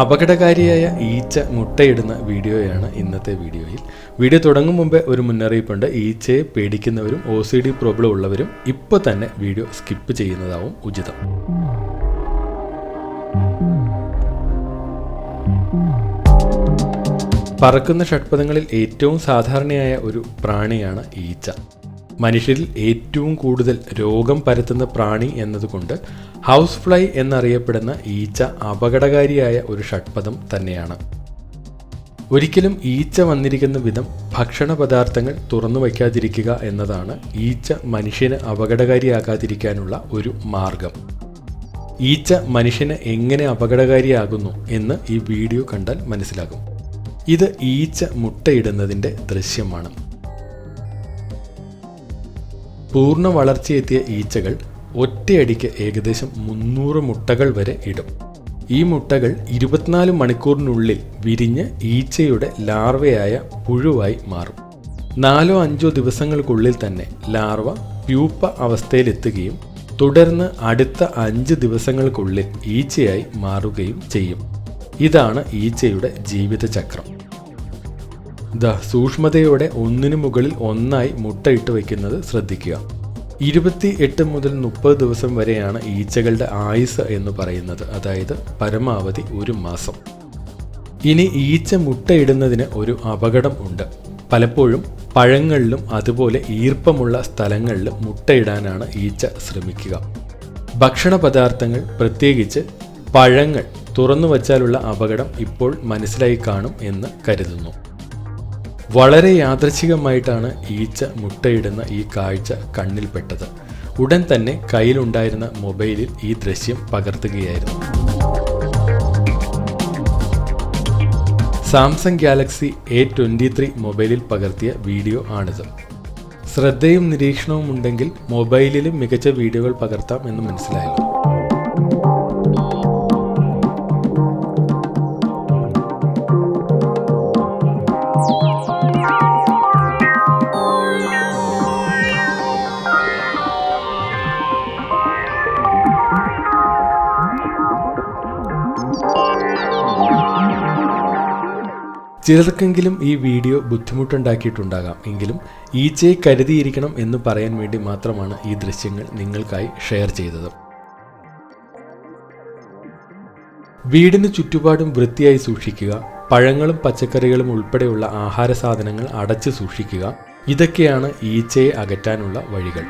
അപകടകാരിയായ ഈച്ച മുട്ടയിടുന്ന വീഡിയോയാണ് ഇന്നത്തെ വീഡിയോയിൽ. വീഡിയോ തുടങ്ങും മുമ്പേ ഒരു മുന്നറിയിപ്പുണ്ട്. ഈച്ചയെ പേടിക്കുന്നവരും ഒ സി ഡി പ്രോബ്ലം ഉള്ളവരും ഇപ്പോൾ തന്നെ വീഡിയോ സ്കിപ്പ് ചെയ്യുന്നതാവും ഉചിതം. പറക്കുന്ന ഷഡ്പഥങ്ങളിൽ ഏറ്റവും സാധാരണയായ ഒരു പ്രാണിയാണ് ഈച്ച. മനുഷ്യരിൽ ഏറ്റവും കൂടുതൽ രോഗം പരത്തുന്ന പ്രാണി എന്നതുകൊണ്ട് ഹൗസ് ഫ്ലൈ എന്നറിയപ്പെടുന്ന ഈച്ച അപകടകാരിയായ ഒരു ഷഡ്പഥം തന്നെയാണ്. ഒരിക്കലും ഈച്ച വന്നിരിക്കുന്ന വിധം ഭക്ഷണ പദാർത്ഥങ്ങൾ തുറന്നു വയ്ക്കാതിരിക്കുക എന്നതാണ് ഈച്ച മനുഷ്യന് അപകടകാരിയാകാതിരിക്കാനുള്ള ഒരു മാർഗം. ഈച്ച മനുഷ്യന് എങ്ങനെ അപകടകാരിയാകുന്നു എന്ന് ഈ വീഡിയോ കണ്ടാൽ മനസ്സിലാകും. ഇത് ഈച്ച മുട്ടയിടുന്നതിന്റെ ദൃശ്യമാണ്. പൂർണ വളർച്ചയെത്തിയ ഈച്ചകൾ ഒറ്റയടിക്ക് ഏകദേശം മുന്നൂറ് മുട്ടകൾ വരെ ഇടും. ഈ മുട്ടകൾ ഇരുപത്തിനാല് മണിക്കൂറിനുള്ളിൽ വിരിഞ്ഞ് ഈച്ചയുടെ ലാർവയായ പുഴുവായി മാറും. നാലോ അഞ്ചോ ദിവസങ്ങൾക്കുള്ളിൽ തന്നെ ലാർവ പ്യൂപ്പ അവസ്ഥയിലെത്തുകയും തുടർന്ന് അടുത്ത അഞ്ച് ദിവസങ്ങൾക്കുള്ളിൽ ഈച്ചയായി മാറുകയും ചെയ്യും. ഇതാണ് ഈച്ചയുടെ ജീവിതചക്രം. ദ സൂക്ഷ്മതയോടെ ഒന്നിനു മുകളിൽ ഒന്നായി മുട്ടയിട്ട് വയ്ക്കുന്നത് ശ്രദ്ധിക്കുക. ഇരുപത്തി എട്ട് മുതൽ മുപ്പത് ദിവസം വരെയാണ് ഈച്ചകളുടെ ആയുസ് എന്ന് പറയുന്നത്. അതായത് പരമാവധി ഒരു മാസം. ഇനി ഈച്ച മുട്ടയിടുന്നതിന് ഒരു അപകടം ഉണ്ട്. പലപ്പോഴും പഴങ്ങളിലും അതുപോലെ ഈർപ്പമുള്ള സ്ഥലങ്ങളിലും മുട്ടയിടാനാണ് ഈച്ച ശ്രമിക്കുക. ഭക്ഷണ പദാർത്ഥങ്ങൾ പ്രത്യേകിച്ച് പഴങ്ങൾ തുറന്നു വച്ചാലുള്ള അപകടം ഇപ്പോൾ മനസ്സിലായി കാണും എന്ന് കരുതുന്നു. വളരെ യാദൃച്ഛികമായിട്ടാണ് ഈച്ച മുട്ടയിടുന്ന ഈ കാഴ്ച കണ്ണിൽപ്പെട്ടത്. ഉടൻ തന്നെ കയ്യിലുണ്ടായിരുന്ന മൊബൈലിൽ ഈ ദൃശ്യം പകർത്തുകയായിരുന്നു. Samsung Galaxy A twenty three മൊബൈലിൽ പകർത്തിയ വീഡിയോ ആണിത്. ശ്രദ്ധയും നിരീക്ഷണവും ഉണ്ടെങ്കിൽ മൊബൈലിലും മികച്ച വീഡിയോകൾ പകർത്താം എന്ന് മനസ്സിലായല്ലോ. ചിലർക്കെങ്കിലും ഈ വീഡിയോ ബുദ്ധിമുട്ടുണ്ടാക്കിയിട്ടുണ്ടാകാം. എങ്കിലും ഈച്ചയെ കരുതിയിരിക്കണം എന്ന് പറയാൻ വേണ്ടി മാത്രമാണ് ഈ ദൃശ്യങ്ങൾ നിങ്ങൾക്കായി ഷെയർ ചെയ്തത്. വീടിന് ചുറ്റുപാടും വൃത്തിയായി സൂക്ഷിക്കുക പഴങ്ങളും പച്ചക്കറികളും ഉൾപ്പെടെയുള്ള ആഹാര സാധനങ്ങൾ അടച്ചു സൂക്ഷിക്കുക ഇതൊക്കെയാണ് ഈച്ചയെ അകറ്റാനുള്ള വഴികൾ.